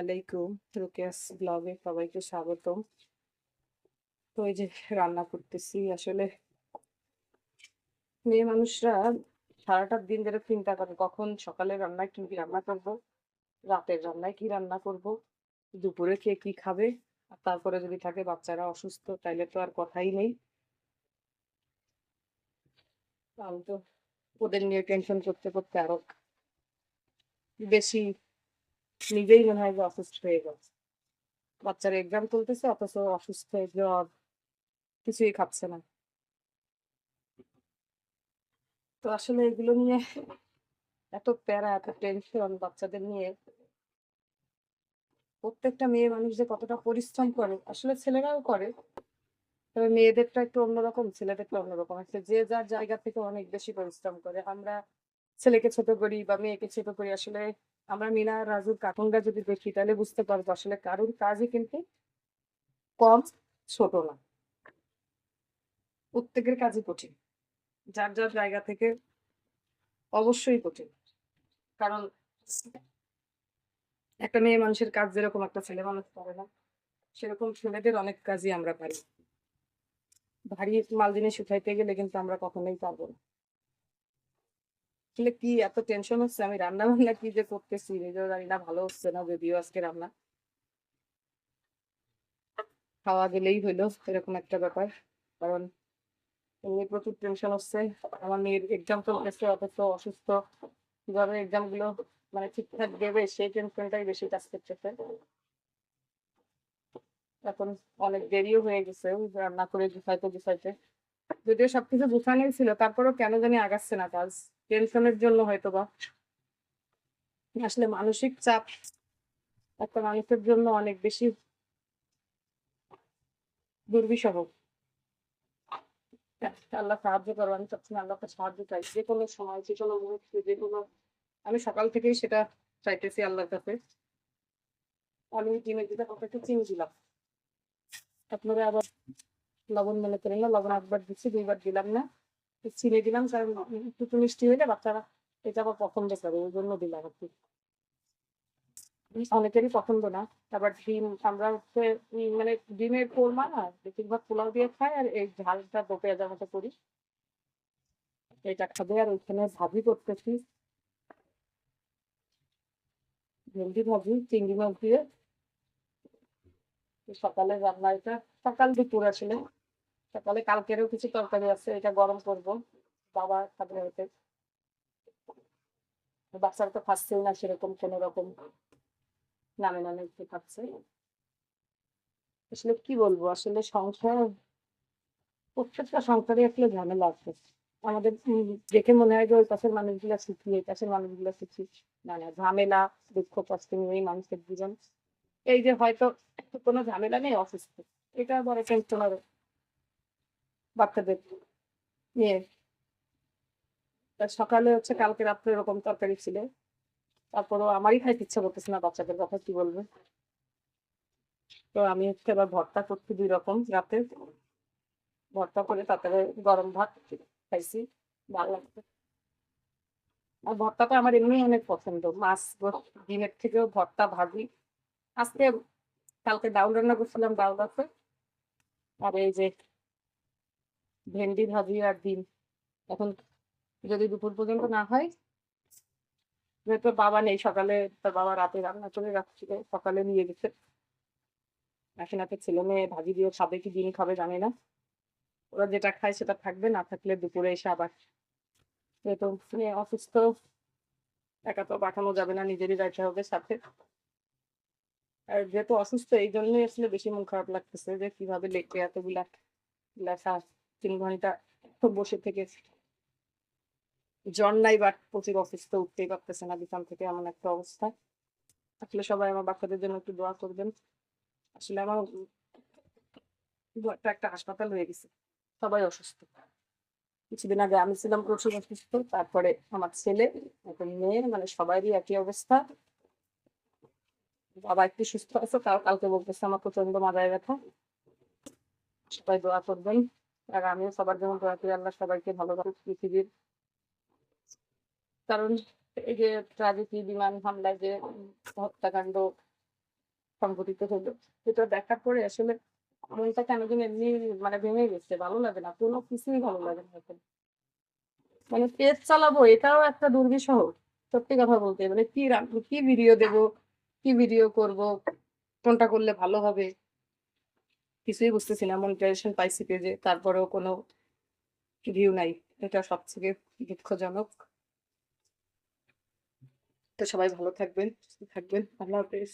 আলাইকুম। ব্লগে সবাইকে তো এই যে রান্না করতেছি, আসলে মেয়ে মানুষরা দিন ধরে চিন্তা করে, কখন সকালে রান্নায় কি রান্না করব, রাতের রান্নায় কি রান্না করব, দুপুরে কে কি খাবে, আর তারপরে যদি থাকে বাচ্চারা অসুস্থ, তাইলে তো আর কথাই নেই। আমি তো ওদের নিয়ে টেনশন করতে করতে আরও বেশি নিজেই মনে হয় যে অসুস্থ হয়ে গেছে। বাচ্চারা এক্সাম চলতেছে অথচ অসুস্থ জ্বর কিছুই খাচ্ছে না। তো আসলে এগুলো নিয়ে এত প্যারা, এত টেনশন বাচ্চাদের নিয়ে। প্রত্যেকটা মেয়ে মানুষ যে কতটা পরিশ্রম করে, আসলে ছেলেরাও করে। তবে মেয়েদেরটা একটু অন্যরকম, ছেলেদেরটা অন্যরকম। আছে যে যার জায়গা থেকে অনেক বেশি পরিশ্রম করে। আমরা ছেলেকে ছোট করি বা মেয়েকে ছোট করি, আসলে আমরা মিনা, রাজুর কার্টুনটা যদি দেখি, তাহলে বুঝতে পারব আসলে কারোর কাজই কিন্তু কম, ছোট না। প্রত্যেকের কাজই কঠিন। যার যার জায়গা থেকে অবশ্যই কঠিন। কারণ একটা মেয়ে মানুষের কাজ যেরকম একটা ছেলে মানুষ পারে না, সেরকম ছেলেদের অনেক কাজই আমরা পারি। ভারী মাল জিনিস উঠাইতে গেলে কিন্তু আমরা কখনোই পারব না। আসলে কি এত টেনশন হচ্ছে? আমি রান্না বান্না কি যে করতেছি? নিজেও জানি না, ভালো হচ্ছে না যদিও আজকে রান্না। খাওয়া গেলেই হইল, এরকম একটা ব্যাপার। কারণ প্রচুর টেনশন হচ্ছে। আমার মেয়ের এক্সাম চলতেছে, অথচ অসুস্থ। কীভাবে এক্সামগুলো মানে ঠিকঠাক দেবে, সেই টেনশনটাই বেশি কাজ করতেছে। এখন অনেক দেরিও হয়ে গেছে, রান্না করে গুছাইতে গুছাইতে। যদিও সবকিছু গুছানোই ছিল, তারপরেও কেন জানি আগাচ্ছে না কাজ। টেনশনের জন্য হয়তো বা আসলে মানসিক চাপ একটা মানুষের জন্য অনেক বেশি দুর্বিষহ। আল্লাহ সাহায্য করো, আমি সবসময় আল্লাহকে সাহায্য চাই। যে কোনো সময়, যে কোনো মুহূর্তে, যে কোনো, আমি সকাল থেকেই সেটা চাইতেছি আল্লাহর কাছে। আমি ডিমের দিতে একটু চিনি দিলাম। আপনারা আবার লবণ মনে করেন না, লবণ একবার দিচ্ছি, দুইবার দিলাম না। চিনি দিলাম, কারণ একটু মিষ্টি হইলে বাচ্চারা এটা আবার পছন্দ করে ওই জন্য দিলাম আর কি। অনেকেরই পছন্দ না, আবার ডিম, আমরা হচ্ছে মানে ডিমের কোরমা না, বেশিরভাগ পোলাও দিয়ে খাই আর এই ঝালটা পেঁয়াজের মতো করি। এটা খাবে আর ওইখানে ভাবি করতেছি। ভেন্ডি ভাজি, চিংড়ি মাছ দিয়ে। সকালে রান্না এটা, সকাল দুপুর আসলে। সকালে কালকেরও কিছু তরকারি আছে, এটা গরম করব। বাবা খাবে হয়তো বাচ্চারা তো খাচ্ছেই না, সেরকম কোনো রকম নামে নামে একটু খাচ্ছে। আসলে কি বলব, আসলে সংসার, প্রত্যেকটা সংসারে আসলে ঝামেলা আছে। আমাদের দেখে মনে হয় যে ওই পাশের মানুষগুলা সুখী, এই পাশের মানুষগুলা সুখী। না না, ঝামেলা, দুঃখ, কষ্ট নিয়েই মানুষের জীবন। এই যে হয়তো কোনো ঝামেলা নেই, অসুস্থ। এটা বড় টেনশন বাচ্চাদের তা সকালে হচ্ছে কালকে রাত্রে এরকম তরকারি ছিল। তারপরও আমারই খাইতে ইচ্ছা করতেছে না বাচ্চাদের কথা কি বলব। তো আমি হচ্ছে এবার ভর্তা করছি দুই রকম রাতে। ভর্তা করে তারপরে গরম ভাত খাইছি, ভালো লাগছে। আর ভর্তাটা আমার এমনি অনেক পছন্দ। মাছ ডিমের থেকেও ভর্তা, ভাজি। আজকে কালকে ডাউল রান্না করছিলাম ডাউল আছে আর এই যে ভেন্ডি, ভাজি আর ডিম। এখন যদি দুপুর পর্যন্ত না হয় যেহেতু বাবা নেই, সকালে তার বাবা রাতে রান্না করে রাখছিল সকালে নিয়ে গেছে। এখন একটা ছেলে মেয়ে, ভাজি দিয়ে খাবে কি, ডিম খাবে জানি না। ওরা যেটা খায় সেটা থাকবে, না থাকলে দুপুরে এসে আবার যেহেতু অসুস্থ, একা তো পাঠানো যাবে না, নিজেরই যাইতে হবে সাথে। আর যেহেতু অসুস্থ, এই জন্যই আসলে বেশি মন খারাপ লাগতেছে যে কীভাবে লেখবে এতগুলা লেখা। তিন ঘণ্টা বসে থেকে জ্বর নাই বাট প্রচুর অসুস্থ উঠতেই পারতেছে না বিছান থেকে এমন একটা অবস্থা। আসলে সবাই আমার বাচ্চাদের জন্য একটু দোয়া করবেন। আসলে আমার একটা হাসপাতাল হয়ে গেছে, সবাই অসুস্থ। কিছুদিন আগে আমি ছিলাম প্রচুর অসুস্থ, তারপরে আমার ছেলে, এখন মেয়ে মানে সবারই একই অবস্থা। বাবা একটু সুস্থ আছে, তাও কালকে বলতেছে আমার প্রচণ্ড মাথায় ব্যথা। সবাই দোয়া করবেন। আর আমিও সবার জন্য দোয়া করি আল্লাহ সবাইকে ভালো রাখুক পৃথিবীর। কারণ এই যে ট্রাজেডি বিমান হামলায় যে হত্যাকাণ্ড সংঘটিত হলো, এটা দেখার পরে আসলে মনটা কেন যেন এমনি মানে ভেঙে গেছে, ভালো লাগে না, কোনো কিছুই ভালো লাগে না এখন। মানে পেজ চালাবো, এটাও একটা দুর্বিষহ সত্যি কথা বলতে। মানে কি রান- কি ভিডিও দেব, কি ভিডিও করব, কোনটা করলে ভালো হবে? কিছুই বুঝতেছি না। মনিটাইজেশন পাইছি পেজে তারপরেও কোনো ভিউ নাই। এটা সব থেকে দুঃখজনক। তো সবাই ভালো থাকবেন থাকবেন। আল্লাহ হাফেজ।